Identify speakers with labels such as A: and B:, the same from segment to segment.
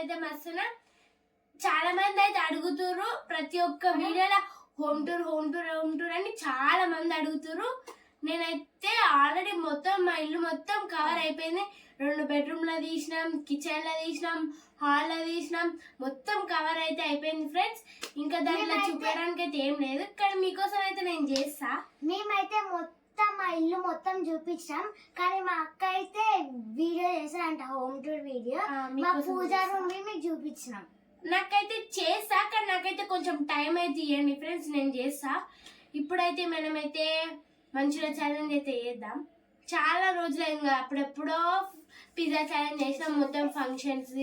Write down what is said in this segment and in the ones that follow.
A: అయితే మస్తున్నా చాలా మంది అయితే అడుగుతుర్రు. ప్రతి ఒక్క వీడియోలో home tour home tour home tour అని చాలా మంది అడుగుతుర్రు. నేనైతే ఆల్రెడీ మొత్తం మా ఇల్లు మొత్తం కవర్ అయిపోయింది. రెండు బెడ్రూమ్లో తీసినాం కిచెన్లో తీసినాం హాల్లో తీసినాం. మొత్తం కవర్ అయితే అయిపోయింది ఫ్రెండ్స్. ఇంకా దాంట్లో చూపించడానికి అయితే ఏం లేదు. కానీ మీకోసం అయితే నేను చేస్తా.
B: మేమైతే మొత్తం మా ఇల్లు మొత్తం చూపించాం కానీ మా అక్క అయితే వీడియో చేశారంట హోమ్ టూర్ వీడియో. మా పూజ. రూమ్ మీకు చూపించినాం.
A: నాకైతే చేస్తా కానీ నాకైతే కొంచెం టైం అయితే ఇవ్వండి ఫ్రెండ్స్ నేను చేస్తా. ఇప్పుడైతే మనమైతే మంచిగా ఛాలెంజ్ అయితే చేద్దాం. చాలా రోజులు ఇంకా అప్పుడెప్పుడో పిజ్జా ఛాలెంజ్ చేసినాం. మొత్తం ఫంక్షన్స్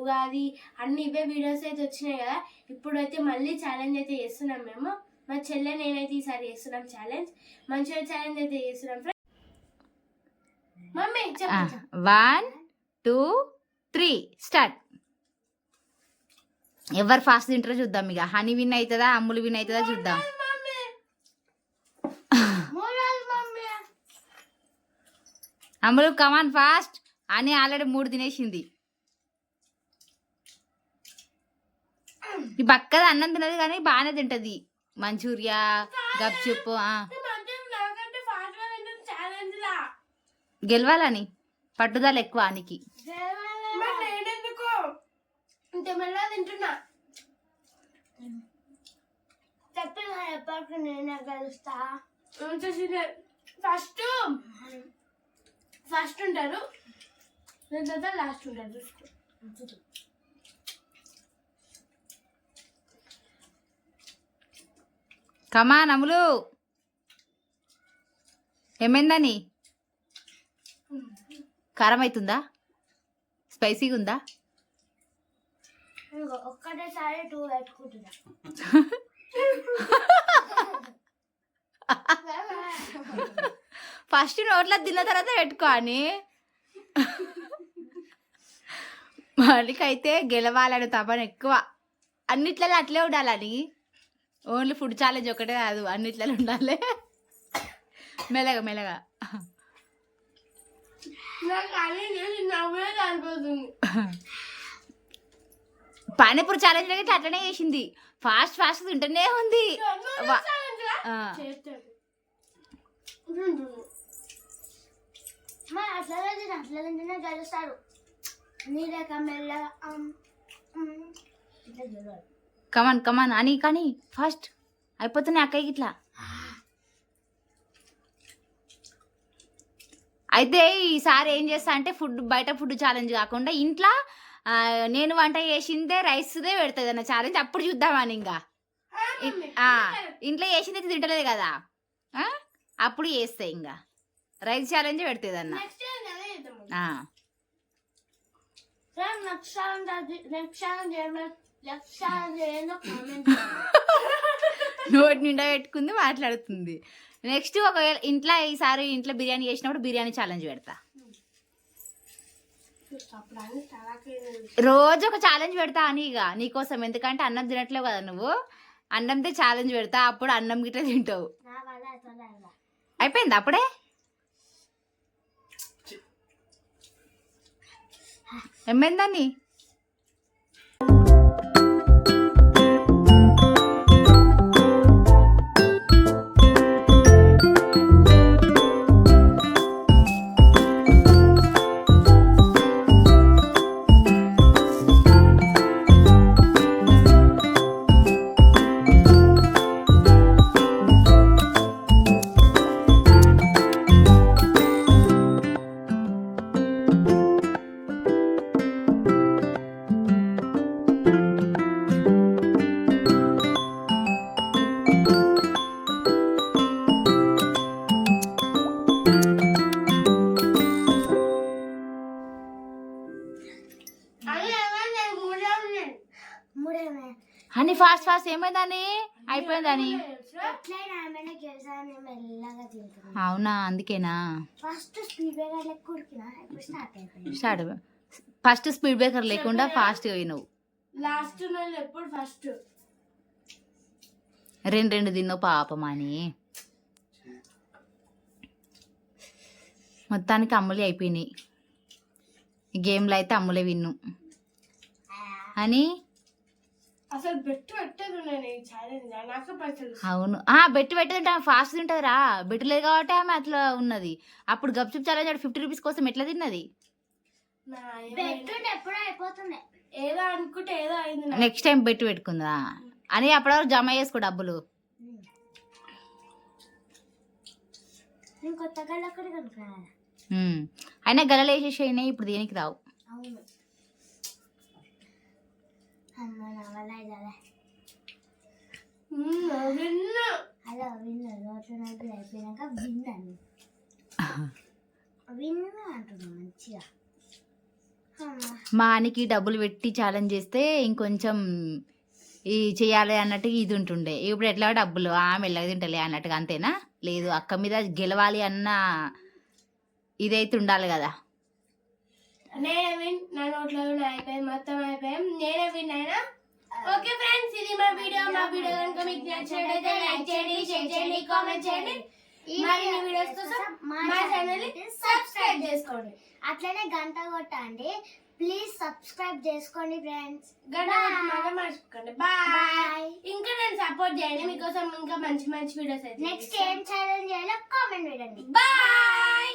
A: ఉగాది అన్ని ఇవే వీడియోస్ అయితే వచ్చినాయి కదా. ఇప్పుడైతే మళ్ళీ ఛాలెంజ్ అయితే చేస్తున్నాం మేము. మా చెల్లె నేనైతే ఈసారి చేస్తున్నాం ఛాలెంజ్ మంచిగా ఛాలెంజ్ అయితే చేస్తున్నాం friends mummy
C: one two three start ఎవరు ఫాస్ట్ తింటారో చూద్దాం ఇక. హనీ విన్ అవుతుందా అమ్ములు విన్ అవుతుందా చూద్దాం. అమ్ములు కమాన్ ఫాస్ట్ అని ఆల్రెడీ మూడు తినేసింది. ఈ పక్కన అన్నం తినదు కానీ బాగానే తింటది. మంచూరియా గప్చుప్ గెలవాలని పట్టుదల ఎక్కువ ఆనికి.
A: ఇంత తింటున్నా ఫస్ట్ ఫస్ట్ ఉంటారు దాని తర్వాత లాస్ట్ ఉంటారు చూసుకో
C: కమాన్ అమ్ములు ఏమైందని? కారం అవుతుందా స్పైసీగా ఉందా
B: ఇంకో ఒక్కటేసారి టూ పెట్టుకుంటున్నా.
C: ఫస్ట్ నోట్లో తిన్న తర్వాత పెట్టుకో అని. వాళ్ళకైతే గెలవాలని తపన ఎక్కువ. అన్నిట్లలో అట్లే ఉండాలని. ఓన్లీ ఫుడ్ ఛాలెంజ్ ఒకటే కాదు అన్నిట్లలో ఉండాలి. మెల్లగా మెల్లగా.
A: నవ్వే అనిపోతుంది
C: పానీపూరి ఛాలెంజ్ ఇట్లా అట్లనే చేసింది. ఫాస్ట్ ఫాస్ట్ తింటూనే ఉంది.
B: అట్లా
C: కమాన్ కమాన్ అని కానీ ఫాస్ట్ అయిపోతున్నాయి అక్కయ్యకి ఇట్లా అయితే ఈసారి ఏం చేస్తా అంటే ఫుడ్ బయట ఫుడ్ ఛాలెంజ్ కాకుండా ఇంట్లో నేను వంట చేసిందే రైస్దే పెడుతుంది అన్న ఛాలెంజ్ అప్పుడు చూద్దామని ఇంకా. ఇంట్లో? చేసింది తింటలేదు కదా? అప్పుడు చేస్తే ఇంకా. రైస్ ఛాలెంజ్ పెడుతుంది అన్న
A: నెక్స్ట్
B: ఛాలెంజ్
C: నోటి నిండా పెట్టుకుంది మాట్లాడుతుంది. నెక్స్ట్ ఒకవేళ ఇంట్లో ఈసారి ఇంట్లో బిర్యానీ చేసినప్పుడు బిర్యానీ ఛాలెంజ్ పెడతా. రోజు ఒక ఛాలెంజ్ పెడతా అని ఇక నీకోసం ఎందుకంటే అన్నం తినట్లేవు కదా నువ్వు. అన్నంతో ఛాలెంజ్ పెడతా అప్పుడు అన్నం గిట్ల తింటావు. అయిపోయింది అప్పుడే? ఏమైందని అని ఫాస్ట్ ఫాస్ట్ ఏమైందని? అయిపోయిందని. అవునా అందుకేనా?
B: స్టార్ట్
C: ఫస్ట్ స్పీడ్ బ్రేకర్ లేకుండా ఫాస్ట్ పోయినావు
A: లాస్ట్ నెల ఎప్పుడు ఫస్ట్?
C: రెండు రెండు తిన్నావు పాపమని మొత్తానికి అమ్ములే అయిపోయినాయి. గేమ్లో అయితే అమ్ములే విన్ను. అని
A: అసలు బెట్టు పెట్టదు నేను ఈ ఛాలెంజ్ నాకు పైసలు
C: అవును. ఆ బెట్ పెట్టదంటే ఆమె ఫాస్ట్ తింటుంది రా బెట్ లేదు కాబట్టి ఆమె అట్లా ఉన్నది. అప్పుడు గప్చుప్ ఛాలెంజ్ ఫిఫ్టీ రూపీస్ కోసం ఎట్లా తిన్నది?
A: నా
B: పెట్టుంటే ఎప్పుడో అయిపోతుండే.
A: ఏదో అనుకుంటే ఏదో అయింది నాకు.
C: నెక్స్ట్ టైం బెట్ పెట్టుకుందా? అని అప్పటివరకు జమ చేసుకో డబ్బులు.
B: నేను అక్కడ కనుక్కున్నాను?
C: ఉమ్. అయినా గలలు వేసేసి ఇప్పుడు దేనికి రావు.
B: అవును. అమ్మ నా వల్ల ఇదాలే
A: మ్మ్, విన్నా.
B: అలా విన్నా నోట్లో నవ్వులు అయిపోయినాక విన్నాను విన్నా అంటున్నా మంచిగా. అమ్మ
C: మా ఆయనకి డబ్బులు పెట్టి ఛాలెంజ్ చేస్తే ఇంకొంచెం ఈ చేయాలి అన్నట్టు ఇది ఉంటుండే. ఇప్పుడు ఎట్లా డబ్బులు? ఆ మెల్లగా తింటలే అన్నట్టుగా అంతేనా? లేదు అక్క మీద గెలవాలి అన్న ఇదైతే ఉండాలి కదా.
A: నేనే విన్ నా నోట్లో అయిపోయింది మొత్తం అయిపోయాం. నేనే విన్ అయినా ఓకే ఫ్రెండ్స్ ఇది మా వీడియో. మా వీడియో కనుక మీకు నచ్చినట్లయితే లైక్ చేయండి షేర్ చేయండి కామెంట్ చేయండి. మరిన్ని వీడియోస్ కోసం మా ఛానల్ సబ్స్క్రైబ్ చేసుకోండి.
B: అట్లనే గంట కొట్టండి. ప్లీజ్ సబ్స్క్రైబ్ చేసుకోండి ఫ్రెండ్స్
A: గంట మాట మర్చిపోకండి. బాయ్ ఇంకా నేను సపోర్ట్ చేయండి. మీకోసం ఇంకా మంచి మంచి వీడియోస్ అయితే
B: నెక్స్ట్ ఏం ఛాలెంజ్ చేయాలో కామెంట్ పెట్టండి.
A: బాయ్